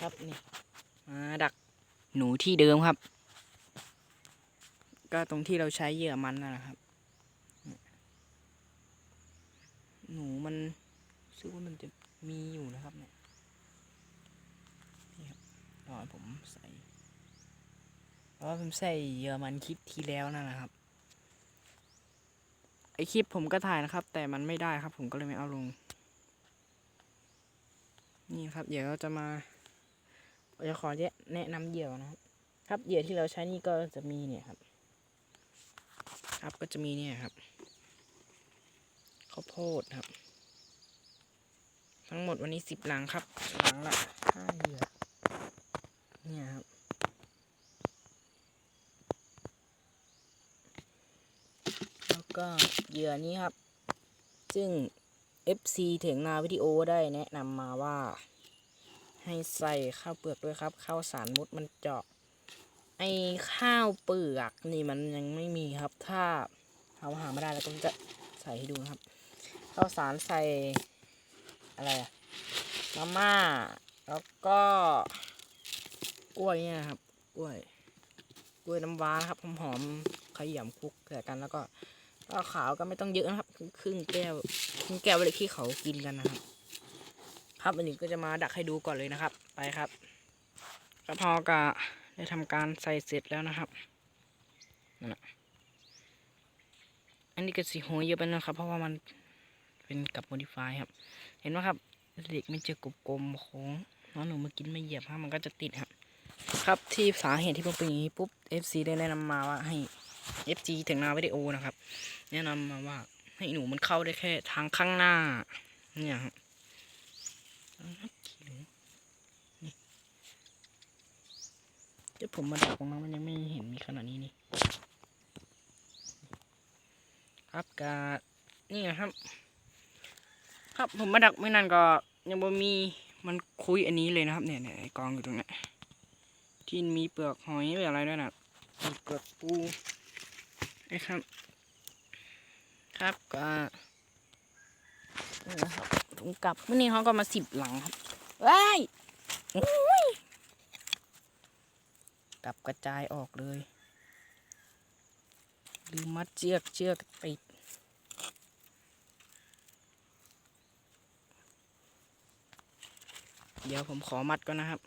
ครับนี่มาดักหนูที่เดิมครับ ก็ตรงที่เราใช้เหยื่อมันนั่นแหละครับ หนูมันรู้สึกว่ามันจะมีอยู่นะครับเนี่ยนี่ครับรอผมใส่เพราะผมใส่เหยื่อมันคลิปที่แล้วนั่นแหละครับไอคลิปผมก็ถ่ายนะครับ แต่มันไม่ได้ครับ ผมก็เลยไม่เอาลง นี่ครับ เดี๋ยวเราจะมา จะขอแนะนำเหยื่อนะครับ ครับเหยื่อที่เราใช้นี่ก็จะมีเนี่ยครับ ครับก็จะมีเนี่ยครับข้าวโพดครับ ทั้งหมดวันนี้สิบหลังครับหลังละห้าเหยื่อเนี่ยครับแล้วก็เหยื่อนี้ครับ ซึ่ง FC ถึงนาวิดีโอได้แนะนำมาว่า ให้ใส่ข้าวเปลือกด้วยครับ ข้าวสารมุดมันเจาะ ไอข้าวเปลือกนี่มันยังไม่มีครับ ถ้าเราหาไม่ได้แล้วก็จะใส่ให้ดูครับ ข้าวสารใส่อะไรอะมาม่า แล้วก็กล้วยเนี่ยครับ กล้วย กล้วยน้ำว้านะครับหอมๆขยำคลุกใส่กันแล้วก็ก็ขาวก็ไม่ต้องเยอะนะครับคือครึ่งแก้ว ครึ่งแก้วเลยที่เขากินกันนะครับ ครับอันนี้ก็จะมาดักให้ดูก่อนเลยนะครับ ไปครับกระเพอกะได้ทำการใส่เสร็จแล้วนะครับนั่นแหละอันนี้ก็สีหัวเยอะไปนะครับ เพราะว่ามันเป็นกับโมดิฟายครับ เห็นไหมครับเด็กมันจะกลมๆโค้งน้องหนูมากินไม่เหยียบครับมันก็จะติดครับ ครับที่สาเหตุที่ผมเป็นอย่างนี้ปุ๊บ FC ได้แนะนำมาว่าให้ FG ถึงนาวิดีโอนะครับ แนะนำมาว่าให้หนูมันเข้าได้แค่ทางข้างหน้า เนี่ยครับ นี่เดี๋ยวผมมาดักตรงนั้นมันยังไม่เห็นมีขนาดนี้นี่ ครับกานี่นะครับ ครับผมมาดักไม่นานก็ยังบ่มีมันคุยอันนี้เลยนะครับเนี่ยเนี่ยไอกองอยู่ตรงนี้ที่มีเปลือกหอยหรืออะไรด้วยนะมีเปลือกปูนะครับ ครับก็นี่นะครับ ถุงกลับวันนี้เขาก็มาสิบหลังครับว้ายกลับกระจายออกเลยลือมัดเชือกเชือกติดเดี๋ยวผมขอมัดก่อนนะครับ